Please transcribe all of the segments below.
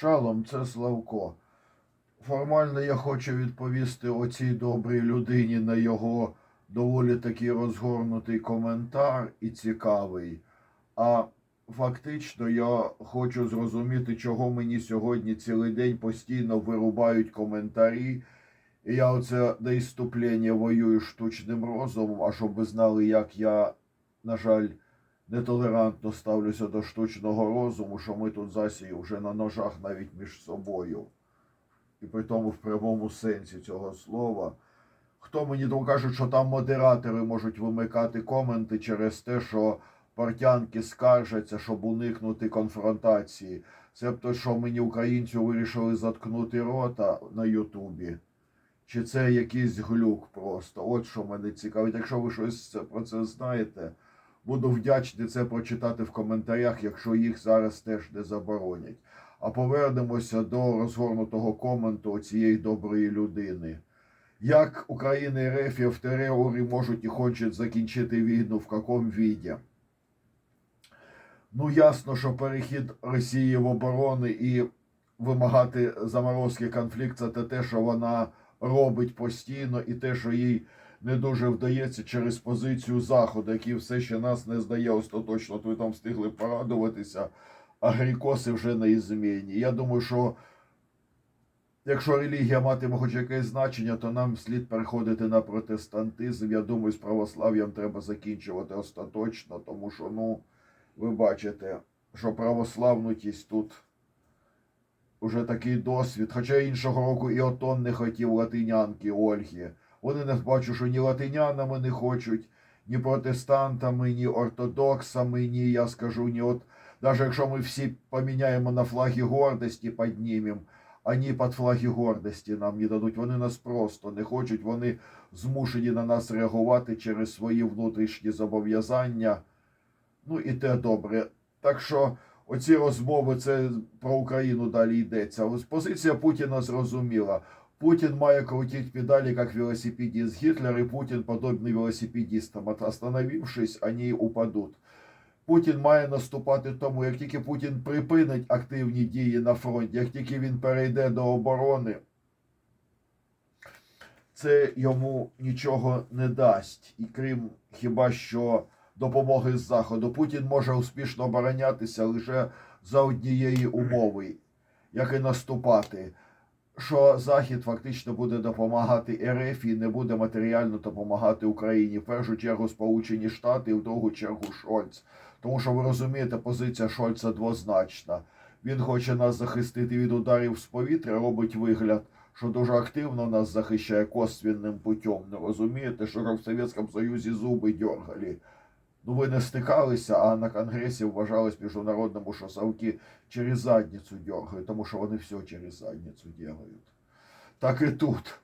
Шалом, це Славко. Формально я хочу відповісти оцій добрій людині на його доволі такий розгорнутий коментар і цікавий. А фактично я хочу зрозуміти, чого мені сьогодні цілий день постійно вирубають коментарі. І я оце до іступлення воюю штучним розумом, а щоб ви знали, як я, на жаль, нетолерантно ставлюся до штучного розуму, що ми тут засії вже на ножах навіть між собою. І при тому в прямому сенсі цього слова. Хто мені кажуть, що там модератори можуть вимикати коменти через те, що партянки скаржаться, щоб уникнути конфронтації. Себто, що мені українцю вирішили заткнути рота на Ютубі. Чи це якийсь глюк просто? От що мене цікавить. Якщо ви щось про це знаєте, буду вдячний це прочитати в коментарях, якщо їх зараз теж не заборонять. А повернемося до розгорнутого коменту цієї доброї людини. Як Україна і РФ в терорі можуть і хочуть закінчити війну, в якому віді? Ну, ясно, що перехід Росії в оборони і вимагати заморозки конфлікту це те, що вона робить постійно, і те, що їй не дуже вдається через позицію Заходу, який все ще нас не здає остаточно, то ви там встигли порадуватися, а грікоси вже на ізміні. Я думаю, що якщо релігія матиме хоч якесь значення, то нам слід переходити на протестантизм. Я думаю, з православ'ям треба закінчувати остаточно, тому що, ну, ви бачите, що православнутість тут уже такий досвід. Хоча іншого року і Отон не хотів латинянки Ольги. Вони не бачу, що ні латинянами не хочуть, ні протестантами, ні ортодоксами, ні, я скажу, ні от. Навіть якщо ми всі поміняємо на флаги гордості, піднімемо, ані під флаги гордості нам не дадуть. Вони нас просто не хочуть, вони змушені на нас реагувати через свої внутрішні зобов'язання. Ну і те добре. Так що оці розмови це про Україну далі йдеться. Позиція Путіна зрозуміла. Путін має крутить педалі, як велосипедист Гітлер, і Путін подобний велосипедистам. Остановившись, вони упадуть. Путін має наступати тому, як тільки Путін припинить активні дії на фронті, як тільки він перейде до оборони, це йому нічого не дасть. І крім хіба що допомоги з заходу, Путін може успішно оборонятися лише за однієї умови, як і наступати. Що Захід фактично буде допомагати РФ і не буде матеріально допомагати Україні. В першу чергу Сполучені Штати і в другу чергу Шольц. Тому що ви розумієте, позиція Шольца двозначна. Він хоче нас захистити від ударів з повітря, робить вигляд, що дуже активно нас захищає косвенним путем. Не розумієте, що в Совєтському Союзі зуби дергали. Ну ви не стикалися, а на Конгресі вважалось міжнародному, що совки через задницю дергають, тому що вони все через задницю дергають. Так і тут.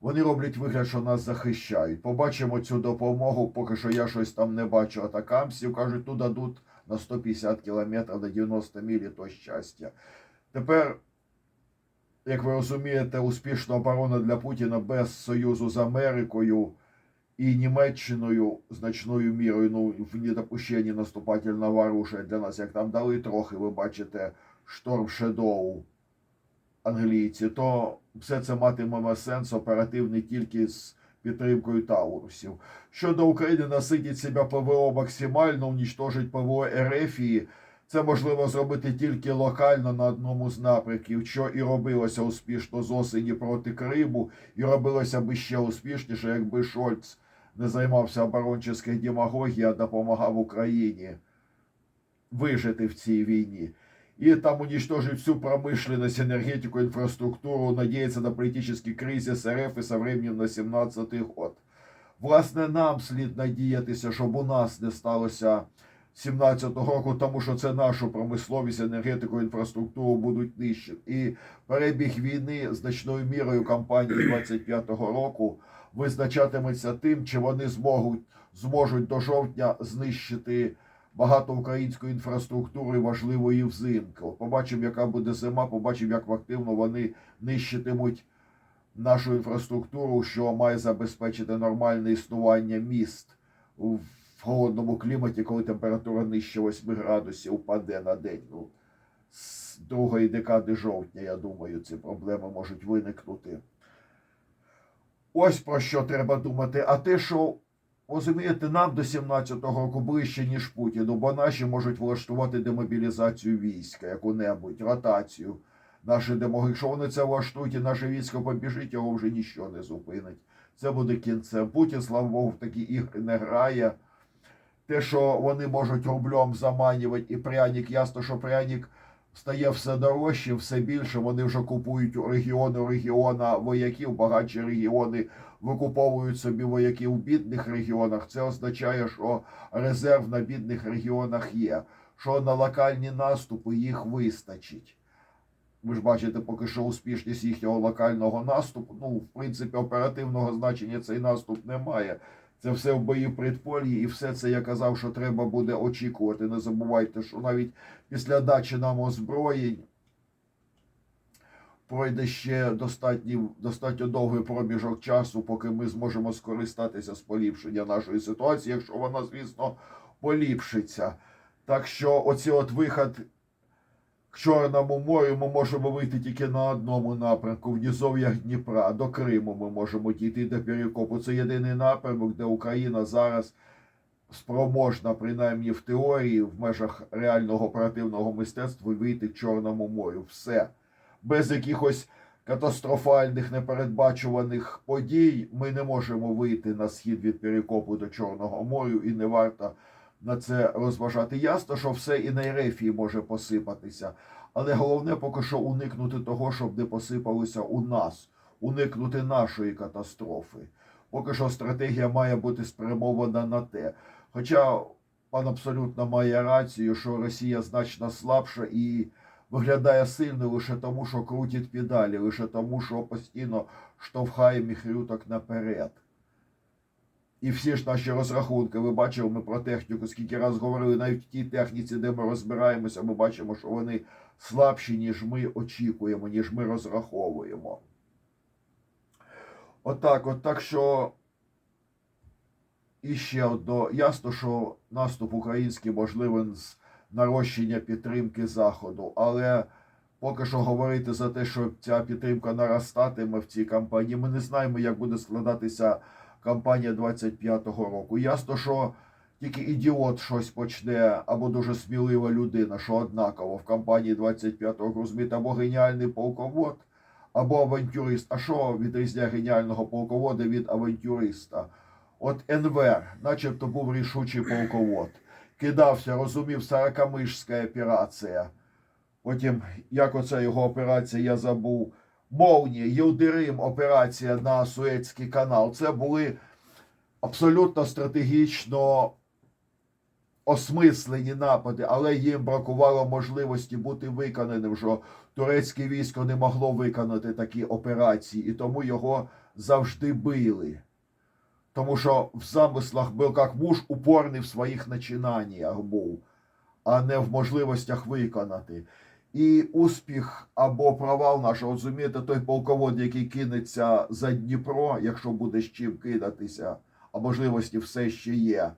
Вони роблять вигляд, що нас захищають. Побачимо цю допомогу, поки що я щось там не бачу атакамсів. Кажуть, ну дадуть на 150 кілометрів на 90 мілі, то щастя. Тепер, як ви розумієте, успішна оборона для Путіна без союзу з Америкою і Німеччиною значною мірою, ну, в недопущенні наступательного оружия для нас, як там дали трохи, ви бачите, шторм Шедоу англійці, то все це матиме сенс оперативний тільки з підтримкою Таурусів. Щодо України насидіть себе ПВО максимально, унічтожить ПВО Ерефії, це можливо зробити тільки локально на одному з напрямків, що і робилося успішно з осені проти Криму, і робилося би ще успішніше, якби Шольц не займався оборончою демагогією, а допомагав Україні вижити в цій війні. И там уничтожить всю промышленность, энергетику, инфраструктуру, надеяться на политический кризис РФ і со временем на 17-й год. Власне, нам слід надіятися, щоб у нас не сталося 17-го року, тому що це нашу промисловість, енергетику, інфраструктуру будуть нищити. І перебіг війни значною мірою кампанії 25-го року визначатиметься тим, чи вони зможуть, зможуть до жовтня знищити багато української інфраструктури важливої взимку. Побачимо, яка буде зима, побачимо, як активно вони нищитимуть нашу інфраструктуру, що має забезпечити нормальне існування міст в холодному кліматі, коли температура нижче 8 градусів впаде на день. Ну, з другої декади жовтня, я думаю, ці проблеми можуть виникнути. Ось про що треба думати. А те, що розумієте, нам до 17-го року ближче, ніж Путіну, бо наші можуть влаштувати демобілізацію війська, яку-небудь, ротацію. Наші демоги, якщо вони це влаштують і наше військо побіжить, його вже нічого не зупинить. Це буде кінцем. Путін, слава Богу, в такі ігри не грає. Те, що вони можуть рублем заманювати і пряник, ясно, що пряник стає все дорожче, все більше. Вони вже купують регіони регіона вояків, багатші регіони викуповують собі вояків в бідних регіонах. Це означає, що резерв на бідних регіонах є, що на локальні наступи їх вистачить. Ви ж бачите, поки що успішність їхнього локального наступу. Ну, в принципі, оперативного значення цей наступ не має. Це все в бої предполі, і все це я казав, що треба буде очікувати. Не забувайте, що навіть після дачі нам озброєнь пройде ще достатній, достатньо довгий проміжок часу, поки ми зможемо скористатися з поліпшення нашої ситуації, якщо вона, звісно, поліпшиться. Так що оці от вихід к Чорному морю ми можемо вийти тільки на одному напрямку, в низов'ях Дніпра. До Криму ми можемо дійти до Перекопу. Це єдиний напрямок, де Україна зараз спроможна, принаймні в теорії, в межах реального оперативного мистецтва вийти к Чорному морю. Все. Без якихось катастрофальних непередбачуваних подій ми не можемо вийти на схід від Перекопу до Чорного морю і не варто на це розважати. Ясно, що все і на Ерефії може посипатися, але головне поки що уникнути того, щоб не посипалося у нас, уникнути нашої катастрофи. Поки що стратегія має бути спрямована на те. Хоча пан абсолютно має рацію, що Росія значно слабша і виглядає сильною лише тому, що крутить педалі, лише тому, що постійно штовхає міхрюток наперед. І всі ж наші розрахунки, ви бачили, ми про техніку, скільки раз говорили, навіть в тій техніці, де ми розбираємося, ми бачимо, що вони слабші, ніж ми очікуємо, ніж ми розраховуємо. Отак, от, так що і ще одно, ясно, що наступ український можливий з нарощення підтримки Заходу, але поки що говорити за те, що ця підтримка наростатиме в цій кампанії, ми не знаємо, як буде складатися кампанія 25-го року. Ясно, що тільки ідіот щось почне, або дуже смілива людина, що однаково в кампанії 25-го року розумієте, або геніальний полковод, або авантюрист. А що відрізняє геніального полковода від авантюриста? От Енвер, начебто був рішучий полковод. Кидався, розумів, сорокамишська операція. Потім, як оця його операція, я забув. Молнія, Єлдирим операція на Суецький канал. Це були абсолютно стратегічно осмислені напади, але їм бракувало можливості бути виконаним, що турецьке військо не могло виконати такі операції, і тому його завжди били. Тому що в замислах був як муж упорний в своїх начинаннях був, а не в можливостях виконати. І успіх або провал наш, розумієте, той полковод, який кинеться за Дніпро, якщо буде з чим кидатися, а можливості все ще є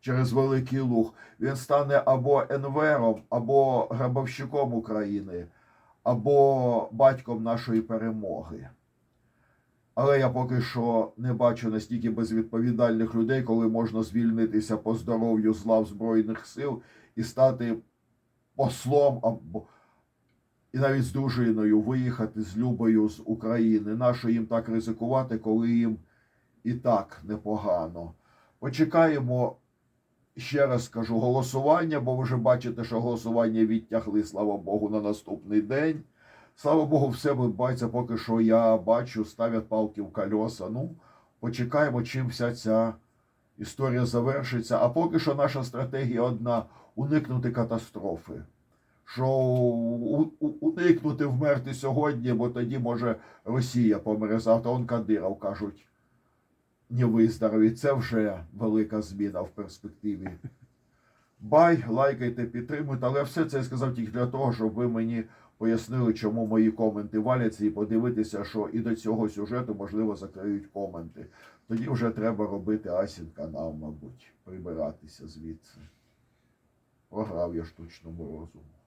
через Великий Луг, він стане або Енвером, або грабовщиком України, або батьком нашої перемоги. Але я поки що не бачу настільки безвідповідальних людей, коли можна звільнитися по здоров'ю з лав Збройних сил і стати послом або і навіть з дружиною виїхати з Любою з України. Нащо їм так ризикувати, коли їм і так непогано. Почекаємо, ще раз скажу, голосування, бо ви вже бачите, що голосування відтягли, слава Богу, на наступний день. Слава Богу, все відбувається, поки що я бачу, ставлять палки в колеса. Ну, почекаємо, чим вся ця історія завершиться. А поки що наша стратегія одна уникнути катастрофи. Що уникнути вмерти сьогодні, бо тоді може Росія помре завтра. Он Кадиров кажуть, не виздоровіть. Це вже велика зміна в перспективі. Бай, лайкайте, підтримуйте, але все це я сказав тільки для того, щоб ви мені пояснили, чому мої коменти валяться, і подивитися, що і до цього сюжету, можливо, закриють коменти. Тоді вже треба робити Асін канал, мабуть, прибиратися звідси. Програв я штучному розуму.